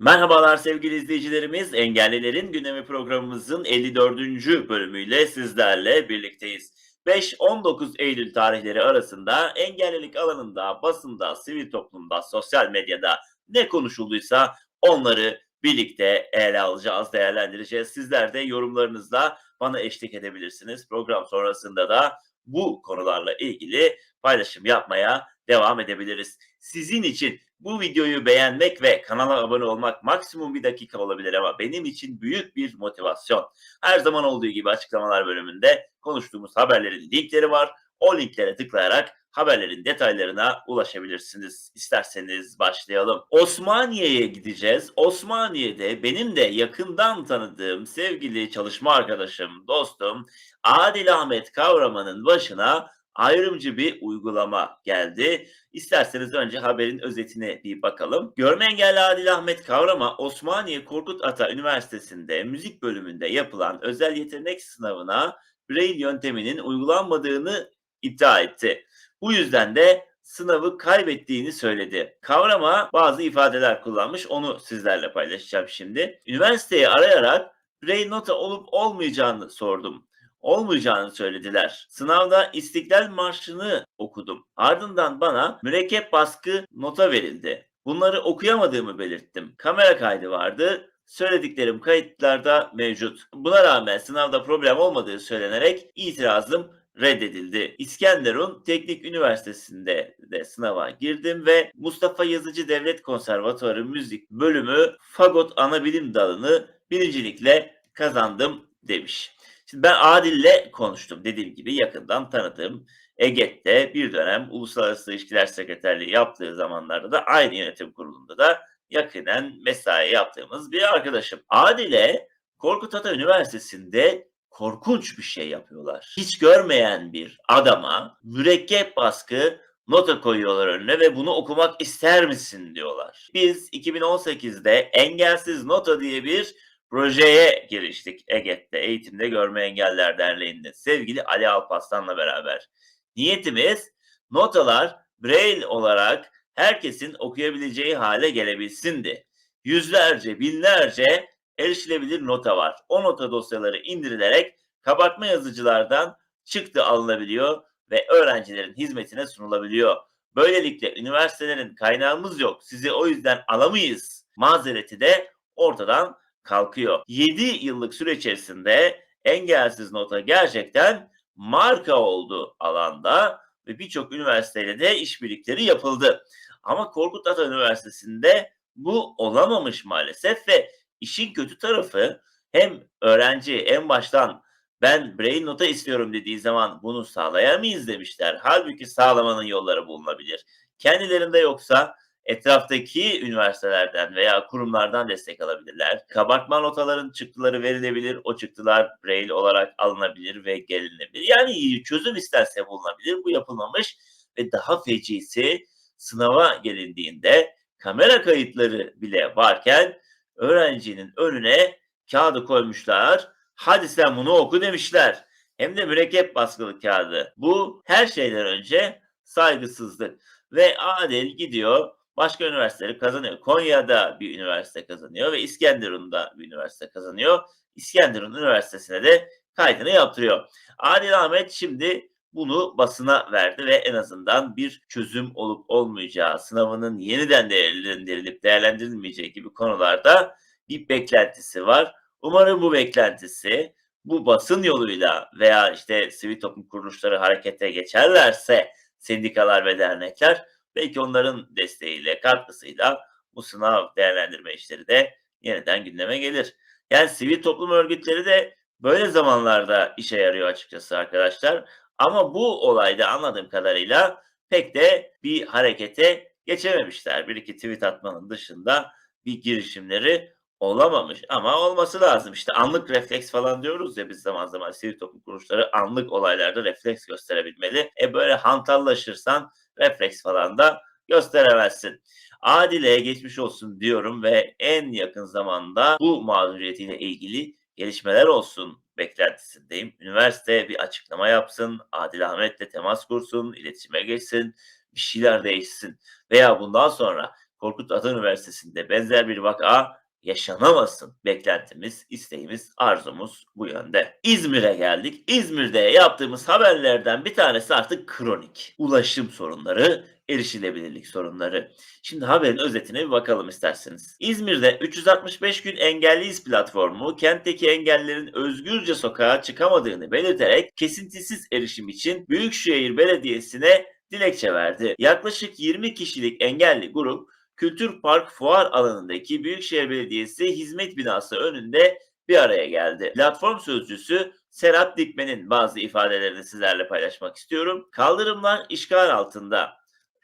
Merhabalar sevgili izleyicilerimiz. Engellilerin Gündemi programımızın 54. bölümüyle sizlerle birlikteyiz. 5-19 Eylül tarihleri arasında engellilik alanında, basında, sivil toplumda, sosyal medyada ne konuşulduysa onları birlikte ele alacağız, değerlendireceğiz. Sizler de yorumlarınızla bana eşlik edebilirsiniz. Program sonrasında da bu konularla ilgili paylaşım yapmaya devam edebiliriz. Sizin için bu videoyu beğenmek ve kanala abone olmak maksimum bir dakika olabilir ama benim için büyük bir motivasyon. Her zaman olduğu gibi açıklamalar bölümünde konuştuğumuz haberlerin linkleri var. O linklere tıklayarak haberlerin detaylarına ulaşabilirsiniz. İsterseniz başlayalım. Osmaniye'ye gideceğiz. Osmaniye'de benim de yakından tanıdığım sevgili çalışma arkadaşım, dostum Adil Ahmet Kavraman'ın başına ayrımcı bir uygulama geldi. İsterseniz önce haberin özetine bir bakalım. Görme engelli Adil Ahmet Kavrama Osmaniye Korkut Ata Üniversitesi'nde müzik bölümünde yapılan özel yetenek sınavına Braille yönteminin uygulanmadığını iddia etti. Bu yüzden de sınavı kaybettiğini söyledi. Kavrama bazı ifadeler kullanmış onu sizlerle paylaşacağım şimdi. Üniversiteyi arayarak Braille nota olup olmayacağını sordum olmayacağını söylediler. Sınavda İstiklal Marşı'nı okudum. Ardından bana mürekkep baskı nota verildi. Bunları okuyamadığımı belirttim. Kamera kaydı vardı. Söylediklerim kayıtlarda mevcut. Buna rağmen sınavda problem olmadığı söylenerek itirazım reddedildi. İskenderun Teknik Üniversitesi'nde de sınava girdim ve Mustafa Yazıcı Devlet Konservatuarı Müzik Bölümü Fagot Anabilim Dalı'nı birincilikle kazandım demiş. Şimdi ben Adil'le konuştum. Dediğim gibi yakından tanıdığım EGET'te bir dönem Uluslararası İlişkiler Sekreterliği yaptığı zamanlarda da aynı yönetim kurulunda da yakinen mesai yaptığımız bir arkadaşım. Adil'e Korkut Ata Üniversitesi'nde korkunç bir şey yapıyorlar. Hiç görmeyen bir adama mürekkep baskı nota koyuyorlar önüne ve bunu okumak ister misin diyorlar. Biz 2018'de Engelsiz Nota diye bir projeye giriştik EGET'te, Eğitimde Görme Engeller Derneği'nde sevgili Ali Alpaslan'la beraber. Niyetimiz notalar Braille olarak herkesin okuyabileceği hale gelebilsindi. Yüzlerce, binlerce erişilebilir nota var. O nota dosyaları indirilerek kabartma yazıcılardan çıktı alınabiliyor ve öğrencilerin hizmetine sunulabiliyor. Böylelikle üniversitelerin kaynağımız yok, sizi o yüzden alamayız mazereti de ortadan kalkıyor. 7 yıllık süre içerisinde engelsiz nota gerçekten marka oldu alanda ve birçok üniversiteyle de işbirlikleri yapıldı. Ama Korkut Ata Üniversitesi'nde bu olamamış maalesef ve işin kötü tarafı hem öğrenci en baştan ben braille nota istiyorum dediği zaman bunu sağlayamayız demişler. Halbuki sağlamanın yolları bulunabilir. Kendilerinde yoksa etraftaki üniversitelerden veya kurumlardan destek alabilirler. Kabartma notaların çıktıları verilebilir. O çıktılar braille olarak alınabilir ve gelinebilir. Yani çözüm isterse bulunabilir. Bu yapılmamış ve daha fecisi sınava gelindiğinde kamera kayıtları bile varken öğrencinin önüne kağıdı koymuşlar. Hadi sen bunu oku demişler. Hem de mürekkep baskılı kağıdı. Bu her şeyden önce saygısızlık. Ve Adil gidiyor başka üniversiteleri kazanıyor. Konya'da bir üniversite kazanıyor ve İskenderun'da bir üniversite kazanıyor. İskenderun Üniversitesi'ne de kaydını yaptırıyor. Adil Ahmet şimdi bunu basına verdi ve en azından bir çözüm olup olmayacağı, sınavının yeniden değerlendirilip değerlendirilmeyeceği gibi konularda bir beklentisi var. Umarım bu beklentisi bu basın yoluyla veya işte sivil toplum kuruluşları harekete geçerlerse sendikalar ve dernekler belki onların desteğiyle, katkısıyla bu sınav değerlendirme işleri de yeniden gündeme gelir. Yani sivil toplum örgütleri de böyle zamanlarda işe yarıyor açıkçası arkadaşlar. Ama bu olayda anladığım kadarıyla pek de bir harekete geçememişler. Bir iki tweet atmanın dışında bir girişimleri olamamış ama olması lazım. İşte anlık refleks falan diyoruz ya biz zaman zaman sivil toplum kuruluşları anlık olaylarda refleks gösterebilmeli. E böyle hantallaşırsan refleks falan da gösteremezsin. Adile'ye geçmiş olsun diyorum ve en yakın zamanda bu mağduriyetiyle ilgili gelişmeler olsun beklentisindeyim. Üniversite bir açıklama yapsın, Adil Ahmet'le temas kursun, iletişime geçsin, bir şeyler değişsin. Veya bundan sonra Korkut Ata Üniversitesi'nde benzer bir vaka yaşanamasın. Beklentimiz, isteğimiz, arzumuz bu yönde. İzmir'e geldik. İzmir'de yaptığımız haberlerden bir tanesi artık kronik. Ulaşım sorunları, erişilebilirlik sorunları. Şimdi haberin özetine bir bakalım isterseniz. İzmir'de 365 gün engelliyiz platformu kentteki engellilerin özgürce sokağa çıkamadığını belirterek kesintisiz erişim için Büyükşehir Belediyesi'ne dilekçe verdi. Yaklaşık 20 kişilik engelli grup Kültür Park Fuar alanındaki Büyükşehir Belediyesi hizmet binası önünde bir araya geldi. Platform sözcüsü Serhat Dikmen'in bazı ifadelerini sizlerle paylaşmak istiyorum. Kaldırımlar işgal altında.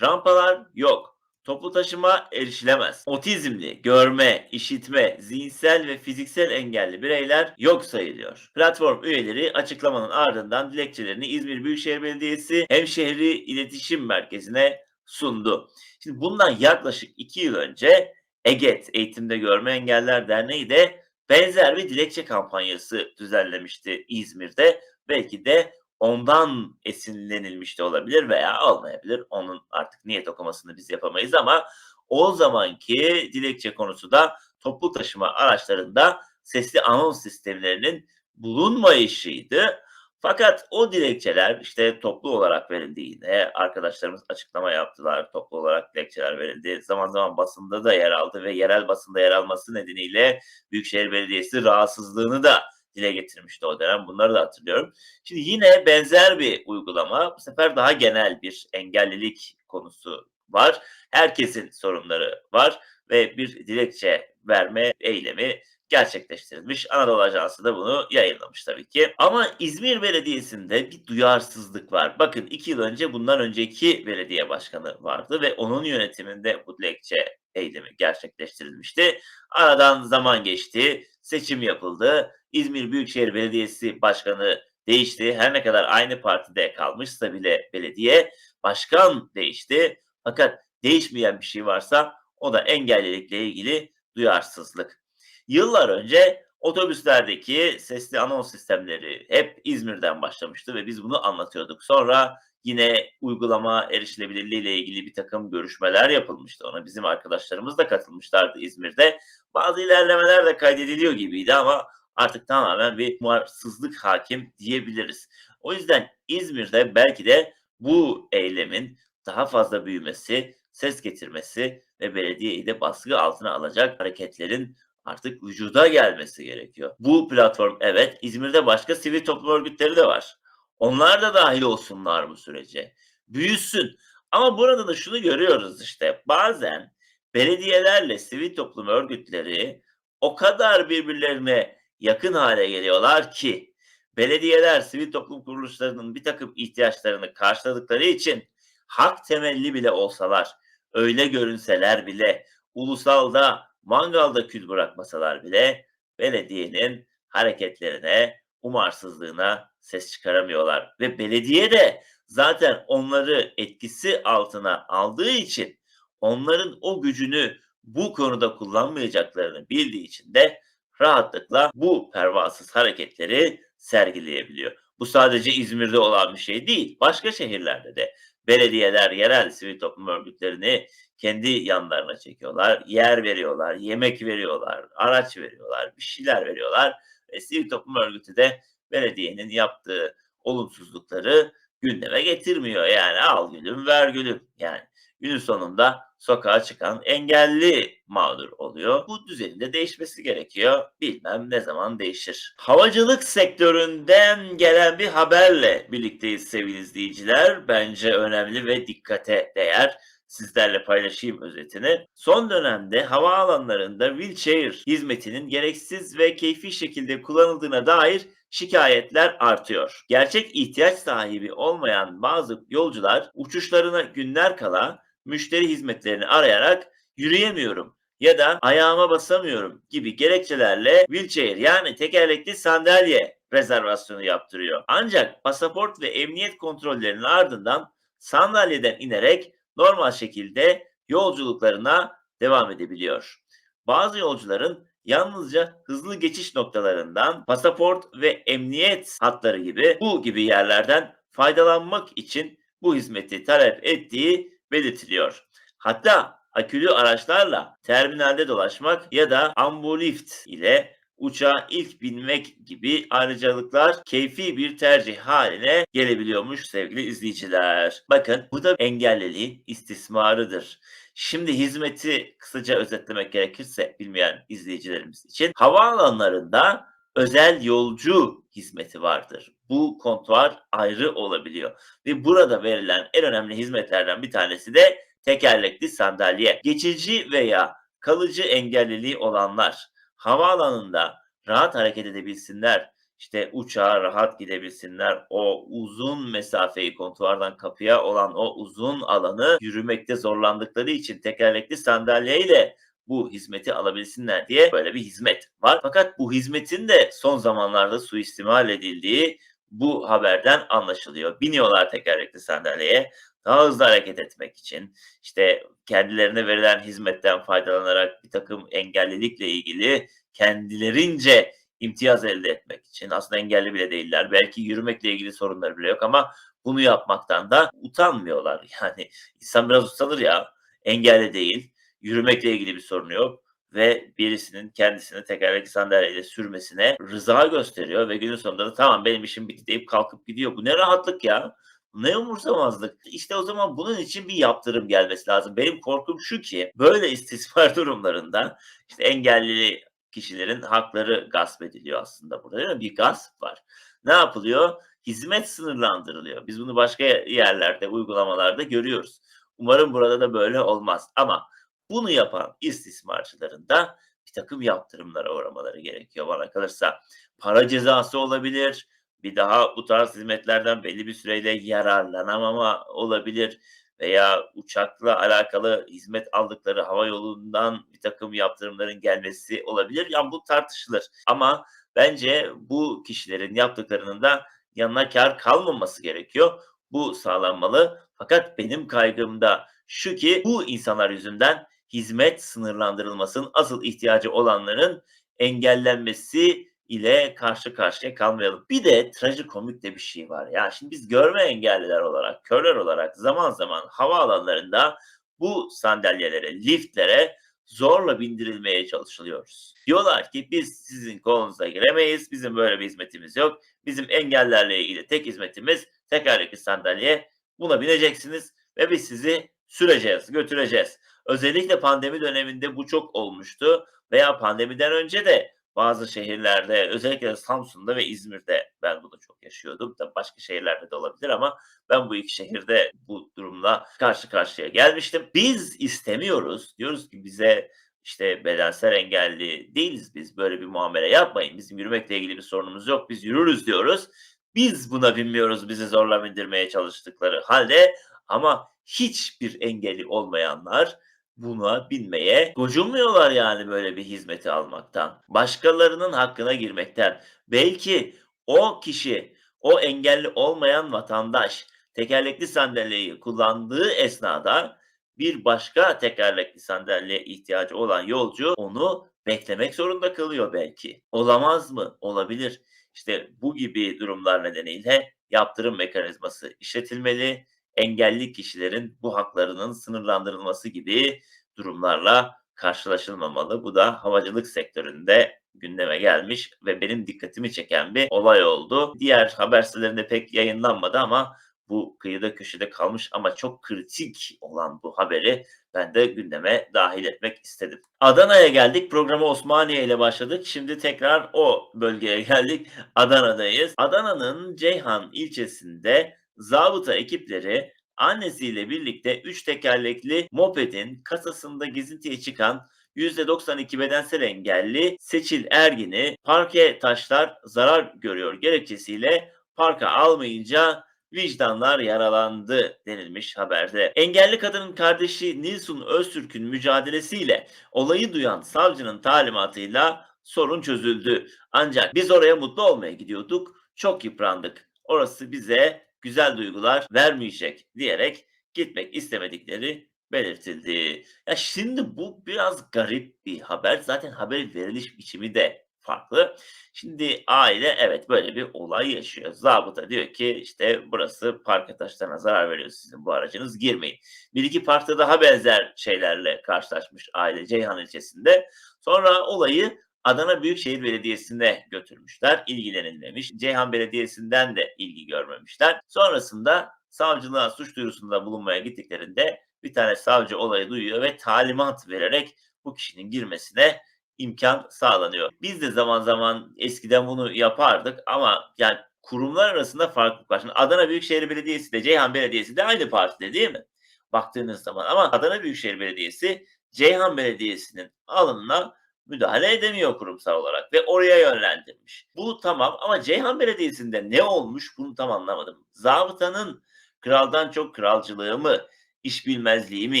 Rampalar yok. Toplu taşıma erişilemez. Otizmli, görme, işitme, zihinsel ve fiziksel engelli bireyler yok sayılıyor. Platform üyeleri açıklamanın ardından dilekçelerini İzmir Büyükşehir Belediyesi Hemşehri İletişim Merkezi'ne sundu. Şimdi bundan yaklaşık iki yıl önce EGET Eğitimde Görme Engeller Derneği de benzer bir dilekçe kampanyası düzenlemişti İzmir'de. Belki de ondan esinlenilmiş de olabilir veya olmayabilir. Onun artık niyet okumasını biz yapamayız ama o zamanki dilekçe konusu da toplu taşıma araçlarında sesli anons sistemlerinin bulunmayışıydı. Fakat o dilekçeler işte toplu olarak verildi yine. Arkadaşlarımız açıklama yaptılar. Toplu olarak dilekçeler verildi. Zaman zaman basında da yer aldı ve yerel basında yer alması nedeniyle Büyükşehir Belediyesi rahatsızlığını da dile getirmişti o dönem. Bunları da hatırlıyorum. Şimdi yine benzer bir uygulama. Bu sefer daha genel bir engellilik konusu var. Herkesin sorunları var ve bir dilekçe verme eylemi gerçekleştirilmiş. Anadolu Ajansı da bunu yayınlamış tabii ki. Ama İzmir Belediyesi'nde bir duyarsızlık var. Bakın iki yıl önce bundan önceki belediye başkanı vardı ve onun yönetiminde bu dilekçe eylemi gerçekleştirilmişti. Aradan zaman geçti, seçim yapıldı. İzmir Büyükşehir Belediyesi Başkanı değişti. Her ne kadar aynı partide kalmışsa bile belediye başkan değişti. Fakat değişmeyen bir şey varsa o da engellilikle ilgili duyarsızlık. Yıllar önce otobüslerdeki sesli anons sistemleri hep İzmir'den başlamıştı ve biz bunu anlatıyorduk. Sonra yine uygulama erişilebilirliği ile ilgili bir takım görüşmeler yapılmıştı. Ona bizim arkadaşlarımız da katılmışlardı İzmir'de. Bazı ilerlemeler de kaydediliyor gibiydi ama artık tamamen bir umarsızlık hakim diyebiliriz. O yüzden İzmir'de belki de bu eylemin daha fazla büyümesi, ses getirmesi ve belediyeyi de baskı altına alacak hareketlerin artık vücuda gelmesi gerekiyor. Bu platform evet İzmir'de başka sivil toplum örgütleri de var. Onlar da dahil olsunlar bu sürece. Büyüsün. Ama burada da şunu görüyoruz işte bazen belediyelerle sivil toplum örgütleri o kadar birbirlerine yakın hale geliyorlar ki belediyeler sivil toplum kuruluşlarının bir takım ihtiyaçlarını karşıladıkları için hak temelli bile olsalar, öyle görünseler bile ulusalda mangalda kül bırakmasalar bile belediyenin hareketlerine, umarsızlığına ses çıkaramıyorlar. Ve belediye de zaten onları etkisi altına aldığı için onların o gücünü bu konuda kullanmayacaklarını bildiği için de rahatlıkla bu pervasız hareketleri sergileyebiliyor. Bu sadece İzmir'de olan bir şey değil. Başka şehirlerde de belediyeler yerel sivil toplum örgütlerini kendi yanlarına çekiyorlar. Yer veriyorlar, yemek veriyorlar, araç veriyorlar, bir şeyler veriyorlar. Ve sivil toplum örgütü de belediyenin yaptığı olumsuzlukları gündeme getirmiyor. Yani al gülüm ver gülüm. Yani günün sonunda sokağa çıkan engelli mağdur oluyor. Bu düzenin de değişmesi gerekiyor. Bilmem ne zaman değişir. Havacılık sektöründen gelen bir haberle birlikteyiz sevgili izleyiciler. Bence önemli ve dikkate değer sizlerle paylaşayım özetini. Son dönemde havaalanlarında wheelchair hizmetinin gereksiz ve keyfi şekilde kullanıldığına dair şikayetler artıyor. Gerçek ihtiyaç sahibi olmayan bazı yolcular uçuşlarına günler kala müşteri hizmetlerini arayarak yürüyemiyorum ya da ayağıma basamıyorum gibi gerekçelerle wheelchair yani tekerlekli sandalye rezervasyonu yaptırıyor. Ancak pasaport ve emniyet kontrollerinin ardından sandalyeden inerek normal şekilde yolculuklarına devam edebiliyor. Bazı yolcuların yalnızca hızlı geçiş noktalarından pasaport ve emniyet hatları gibi bu gibi yerlerden faydalanmak için bu hizmeti talep ettiği belirtiliyor. Hatta akülü araçlarla terminalde dolaşmak ya da ambulift ile uçağa ilk binmek gibi ayrıcalıklar keyfi bir tercih haline gelebiliyormuş sevgili izleyiciler. Bakın bu da engelliliğin istismarıdır. Şimdi hizmeti kısaca özetlemek gerekirse bilmeyen izleyicilerimiz için havaalanlarında özel yolcu hizmeti vardır. Bu kontuar ayrı olabiliyor ve burada verilen en önemli hizmetlerden bir tanesi de tekerlekli sandalye. Geçici veya kalıcı engelliliği olanlar havaalanında rahat hareket edebilsinler, işte uçağa rahat gidebilsinler, o uzun mesafeyi kontuardan kapıya olan o uzun alanı yürümekte zorlandıkları için tekerlekli sandalyeyle bu hizmeti alabilsinler diye böyle bir hizmet var. Fakat bu hizmetin de son zamanlarda suistimal edildiği bu haberden anlaşılıyor. Biniyorlar tekerlekli sandalyeye daha hızlı hareket etmek için, işte kendilerine verilen hizmetten faydalanarak bir takım engellilikle ilgili kendilerince imtiyaz elde etmek için aslında engelli bile değiller. Belki yürümekle ilgili sorunları bile yok ama bunu yapmaktan da utanmıyorlar. Yani insan biraz utanır ya. Engelli değil, yürümekle ilgili bir sorunu yok ve birisinin kendisini tekerlekli sandalyeyle sürmesine rıza gösteriyor ve günün sonunda da tamam benim işim bitti deyip kalkıp gidiyor. Bu ne rahatlık ya. Ne umursamazlık. İşte o zaman bunun için bir yaptırım gelmesi lazım. Benim korkum şu ki böyle istismar durumlarında işte engelli kişilerin hakları gasp ediliyor aslında burada değil mi? Bir gasp var. Ne yapılıyor? Hizmet sınırlandırılıyor. Biz bunu başka yerlerde, uygulamalarda görüyoruz. Umarım burada da böyle olmaz. Ama bunu yapan istismarcıların da bir takım yaptırımlara uğramaları gerekiyor bana kalırsa. Para cezası olabilir, bir daha bu tarz hizmetlerden belli bir süreyle yararlanamama olabilir veya uçakla alakalı hizmet aldıkları hava yolundan bir takım yaptırımların gelmesi olabilir. Yani bu tartışılır. Ama bence bu kişilerin yaptıklarının da yanına kar kalmaması gerekiyor. Bu sağlanmalı. Fakat benim kaygım da şu ki bu insanlar yüzünden hizmet sınırlandırılmasının asıl ihtiyacı olanların engellenmesi ile karşı karşıya kalmayalım. Bir de trajikomik de bir şey var. Ya şimdi biz görme engelliler olarak, körler olarak zaman zaman havaalanlarında bu sandalyelere, liftlere zorla bindirilmeye çalışılıyoruz. Diyorlar ki biz sizin kolunuza giremeyiz, bizim böyle bir hizmetimiz yok. Bizim engellerle ilgili tek hizmetimiz tekerlekli sandalye. Buna bineceksiniz ve biz sizi süreceğiz, götüreceğiz. Özellikle pandemi döneminde bu çok olmuştu veya pandemiden önce de bazı şehirlerde özellikle Samsun'da ve İzmir'de ben bunu çok yaşıyordum. Tabii başka şehirlerde de olabilir ama ben bu iki şehirde bu durumla karşı karşıya gelmiştim. Biz istemiyoruz. Diyoruz ki bize işte bedensel engelli değiliz biz. Böyle bir muamele yapmayın. Bizim yürümekle ilgili bir sorunumuz yok. Biz yürürüz diyoruz. Biz buna binmiyoruz bizi zorla bindirmeye çalıştıkları halde ama hiçbir engeli olmayanlar buna binmeye gocunmuyorlar yani böyle bir hizmeti almaktan. Başkalarının hakkına girmekten. Belki o kişi, o engelli olmayan vatandaş tekerlekli sandalyeyi kullandığı esnada bir başka tekerlekli sandalyeye ihtiyacı olan yolcu onu beklemek zorunda kalıyor belki. Olamaz mı? Olabilir. İşte bu gibi durumlar nedeniyle yaptırım mekanizması işletilmeli engelli kişilerin bu haklarının sınırlandırılması gibi durumlarla karşılaşılmamalı. Bu da havacılık sektöründe gündeme gelmiş ve benim dikkatimi çeken bir olay oldu. Diğer haber sitelerinde pek yayınlanmadı ama bu kıyıda köşede kalmış ama çok kritik olan bu haberi ben de gündeme dahil etmek istedim. Adana'ya geldik. Programa Osmaniye ile başladık. Şimdi tekrar o bölgeye geldik. Adana'dayız. Adana'nın Ceyhan ilçesinde zabıta ekipleri annesiyle birlikte 3 tekerlekli mopedin kasasında gezintiye çıkan %92 bedensel engelli Seçil Ergin'i parke taşlar zarar görüyor gerekçesiyle parka almayınca vicdanlar yaralandı denilmiş haberde. Engelli kadının kardeşi Nilsun Öztürk'ün mücadelesiyle olayı duyan savcının talimatıyla sorun çözüldü. Ancak biz oraya mutlu olmaya gidiyorduk. Çok yıprandık. Orası bize güzel duygular vermeyecek diyerek gitmek istemedikleri belirtildi. Ya şimdi bu biraz garip bir haber. Zaten haberin veriliş biçimi de farklı. Şimdi aile evet böyle bir olay yaşıyor. Zabıta diyor ki işte burası parka taşlarına zarar veriyor sizin bu aracınız girmeyin. Bir iki parkta daha benzer şeylerle karşılaşmış aile Ceyhan ilçesinde. Sonra olayı Adana Büyükşehir Belediyesi'ne götürmüşler. ilgilenilmemiş. Ceyhan Belediyesi'nden de ilgi görmemişler. Sonrasında savcılığa suç duyurusunda bulunmaya gittiklerinde bir tane savcı olayı duyuyor ve talimat vererek bu kişinin girmesine imkan sağlanıyor. Biz de zaman zaman eskiden bunu yapardık ama yani kurumlar arasında farklılık var. Şimdi Adana Büyükşehir Belediyesi de Ceyhan Belediyesi de aynı partide değil mi? Baktığınız zaman ama Adana Büyükşehir Belediyesi Ceyhan Belediyesi'nin alımına müdahale edemiyor kurumsal olarak ve oraya yönlendirmiş. Bu tamam ama Ceyhan Belediyesi'nde ne olmuş bunu tam anlamadım. Zabıtanın kraldan çok kralcılığı mı, iş bilmezliği mi,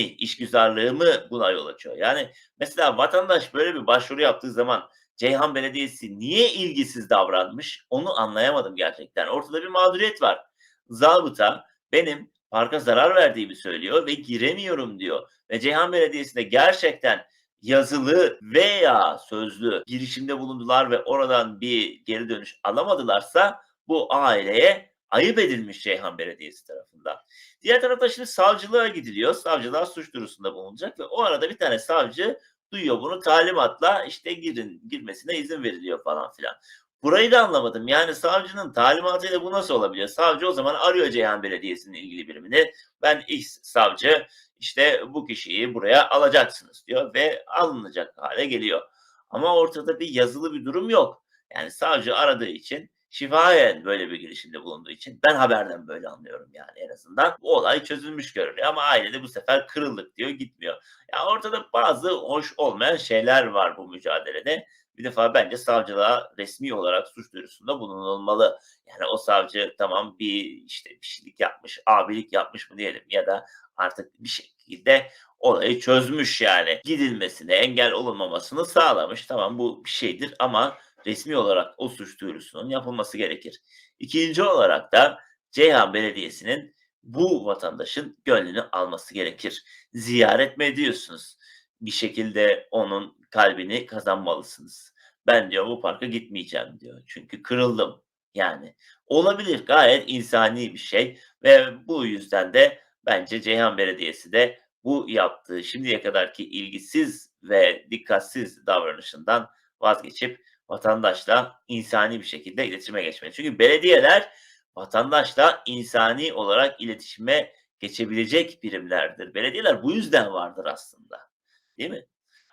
işgüzarlığı mı buna yol açıyor? Yani mesela vatandaş böyle bir başvuru yaptığı zaman Ceyhan Belediyesi niye ilgisiz davranmış onu anlayamadım gerçekten. Ortada bir mağduriyet var. Zabıta benim parka zarar verdiğimi söylüyor ve giremiyorum diyor. Ve Ceyhan Belediyesi'nde gerçekten yazılı veya sözlü girişimde bulundular ve oradan bir geri dönüş alamadılarsa bu aileye ayıp edilmiş Ceyhan Belediyesi tarafından. Diğer tarafta şimdi savcılığa gidiliyor. Savcılar suç duyurusunda bulunacak ve o arada bir tane savcı duyuyor bunu talimatla işte girin girmesine izin veriliyor falan filan. Burayı da anlamadım. Yani savcının talimatıyla bu nasıl olabiliyor? Savcı o zaman arıyor Ceyhan Belediyesi'nin ilgili birimini. Ben X savcı işte bu kişiyi buraya alacaksınız diyor ve alınacak hale geliyor. Ama ortada bir yazılı bir durum yok. Yani savcı aradığı için şifayen böyle bir girişimde bulunduğu için ben haberden böyle anlıyorum yani en azından. Bu olay çözülmüş görünüyor ama ailede bu sefer kırıldık diyor gitmiyor. Ya ortada bazı hoş olmayan şeyler var bu mücadelede. Bir defa bence savcılığa resmi olarak suç duyurusunda bulunulmalı. Yani o savcı tamam bir işte bir şeylik yapmış, abilik yapmış mı diyelim ya da artık bir şekilde olayı çözmüş yani. Gidilmesine, engel olunmamasını sağlamış. Tamam bu bir şeydir ama resmi olarak o suç duyurusunun yapılması gerekir. İkinci olarak da Ceyhan Belediyesi'nin bu vatandaşın gönlünü alması gerekir. Ziyaret mi ediyorsunuz? Bir şekilde onun kalbini kazanmalısınız. Ben diyor bu parka gitmeyeceğim diyor. Çünkü kırıldım. Yani olabilir gayet insani bir şey ve bu yüzden de bence Ceyhan Belediyesi de bu yaptığı şimdiye kadarki ilgisiz ve dikkatsiz davranışından vazgeçip vatandaşla insani bir şekilde iletişime geçmeli. Çünkü belediyeler vatandaşla insani olarak iletişime geçebilecek birimlerdir. Belediyeler bu yüzden vardır aslında. Değil mi?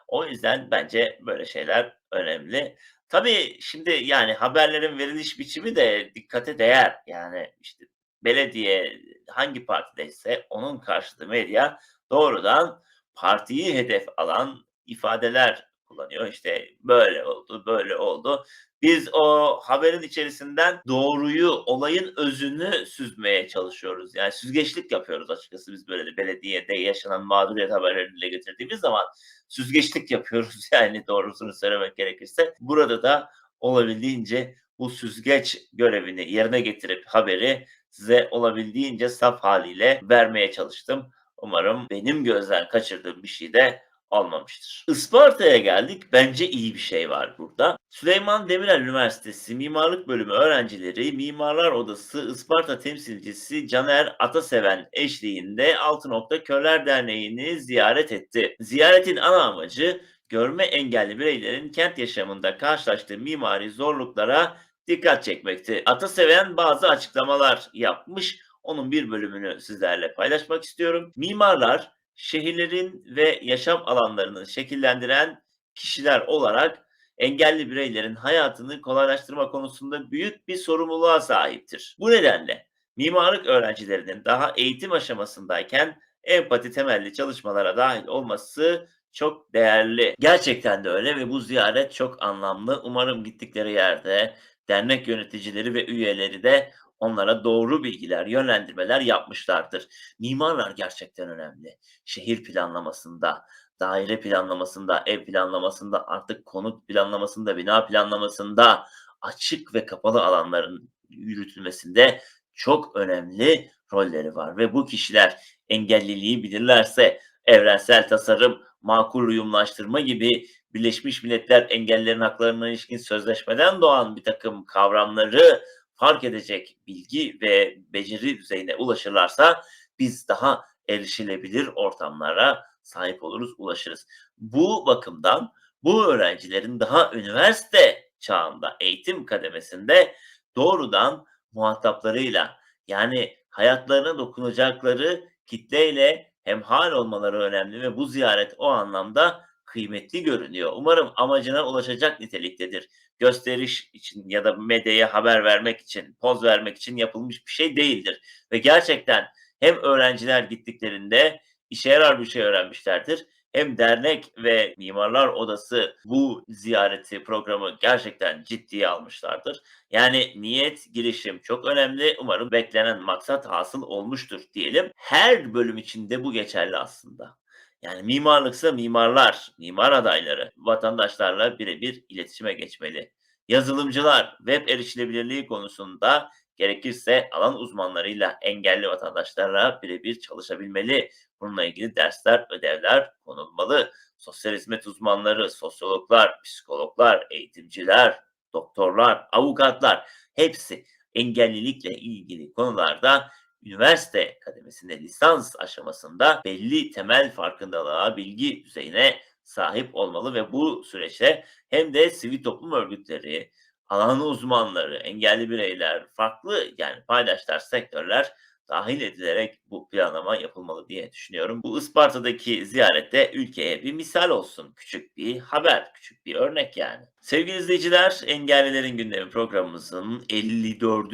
O yüzden bence böyle şeyler önemli. Tabii şimdi yani haberlerin veriliş biçimi de dikkate değer. Yani işte belediye hangi partideyse onun karşıtı medya doğrudan partiyi hedef alan ifadeler kullanıyor. İşte böyle oldu, böyle oldu. Biz o haberin içerisinden doğruyu, olayın özünü süzmeye çalışıyoruz. Yani süzgeçlik yapıyoruz açıkçası biz böyle de belediyede yaşanan mağduriyet haberlerini getirdiğimiz zaman süzgeçlik yapıyoruz yani doğrusunu söylemek gerekirse. Burada da olabildiğince bu süzgeç görevini yerine getirip haberi size olabildiğince saf haliyle vermeye çalıştım. Umarım benim gözden kaçırdığım bir şey de olmamıştır. Isparta'ya geldik. Bence iyi bir şey var burada. Süleyman Demirel Üniversitesi Mimarlık Bölümü öğrencileri Mimarlar Odası Isparta temsilcisi Caner Ataseven eşliğinde Altı Nokta Körler Derneği'ni ziyaret etti. Ziyaretin ana amacı görme engelli bireylerin kent yaşamında karşılaştığı mimari zorluklara dikkat çekmekti. Ataseven bazı açıklamalar yapmış. Onun bir bölümünü sizlerle paylaşmak istiyorum. Mimarlar şehirlerin ve yaşam alanlarını şekillendiren kişiler olarak engelli bireylerin hayatını kolaylaştırma konusunda büyük bir sorumluluğa sahiptir. Bu nedenle mimarlık öğrencilerinin daha eğitim aşamasındayken empati temelli çalışmalara dahil olması çok değerli. Gerçekten de öyle ve bu ziyaret çok anlamlı. Umarım gittikleri yerde dernek yöneticileri ve üyeleri de onlara doğru bilgiler, yönlendirmeler yapmışlardır. Mimarlar gerçekten önemli. Şehir planlamasında, daire planlamasında, ev planlamasında, artık konut planlamasında, bina planlamasında, açık ve kapalı alanların yürütülmesinde çok önemli rolleri var ve bu kişiler engelliliği bilirlerse evrensel tasarım, makul uyumlaştırma gibi Birleşmiş Milletler engellilerin haklarına ilişkin sözleşmeden doğan bir takım kavramları fark edecek bilgi ve beceri düzeyine ulaşırlarsa biz daha erişilebilir ortamlara sahip oluruz, ulaşırız. Bu bakımdan bu öğrencilerin daha üniversite çağında, eğitim kademesinde doğrudan muhataplarıyla yani hayatlarına dokunacakları kitleyle hemhal olmaları önemli ve bu ziyaret o anlamda kıymetli görünüyor. Umarım amacına ulaşacak niteliktedir. Gösteriş için ya da medyaya haber vermek için, poz vermek için yapılmış bir şey değildir. Ve gerçekten hem öğrenciler gittiklerinde işe yarar bir şey öğrenmişlerdir. Hem dernek ve Mimarlar Odası bu ziyareti programı gerçekten ciddiye almışlardır. Yani niyet, girişim çok önemli. Umarım beklenen maksat hasıl olmuştur diyelim. Her bölüm içinde bu geçerli aslında. Yani mimarlıksa mimarlar, mimar adayları vatandaşlarla birebir iletişime geçmeli. Yazılımcılar web erişilebilirliği konusunda gerekirse alan uzmanlarıyla engelli vatandaşlarla birebir çalışabilmeli. Bununla ilgili dersler, ödevler konulmalı. Sosyal hizmet uzmanları, sosyologlar, psikologlar, eğitimciler, doktorlar, avukatlar hepsi engellilikle ilgili konularda üniversite kademesinde lisans aşamasında belli temel farkındalığa, bilgi düzeyine sahip olmalı ve bu süreçte hem de sivil toplum örgütleri, alan uzmanları, engelli bireyler, farklı yani paydaşlar, sektörler dahil edilerek bu planlama yapılmalı diye düşünüyorum. Bu Isparta'daki ziyarette ülkeye bir misal olsun. Küçük bir haber, küçük bir örnek yani. Sevgili izleyiciler, Engellilerin Gündemi programımızın 54.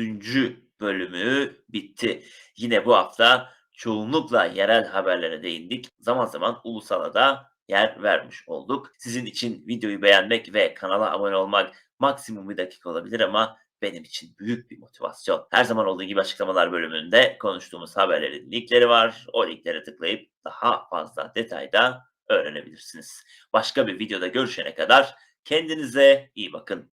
bölümü bitti. Yine bu hafta çoğunlukla yerel haberlere değindik. Zaman zaman ulusala da yer vermiş olduk. Sizin için videoyu beğenmek ve kanala abone olmak maksimum bir dakika olabilir ama benim için büyük bir motivasyon. Her zaman olduğu gibi açıklamalar bölümünde konuştuğumuz haberlerin linkleri var. O linklere tıklayıp daha fazla detayda öğrenebilirsiniz. Başka bir videoda görüşene kadar kendinize iyi bakın.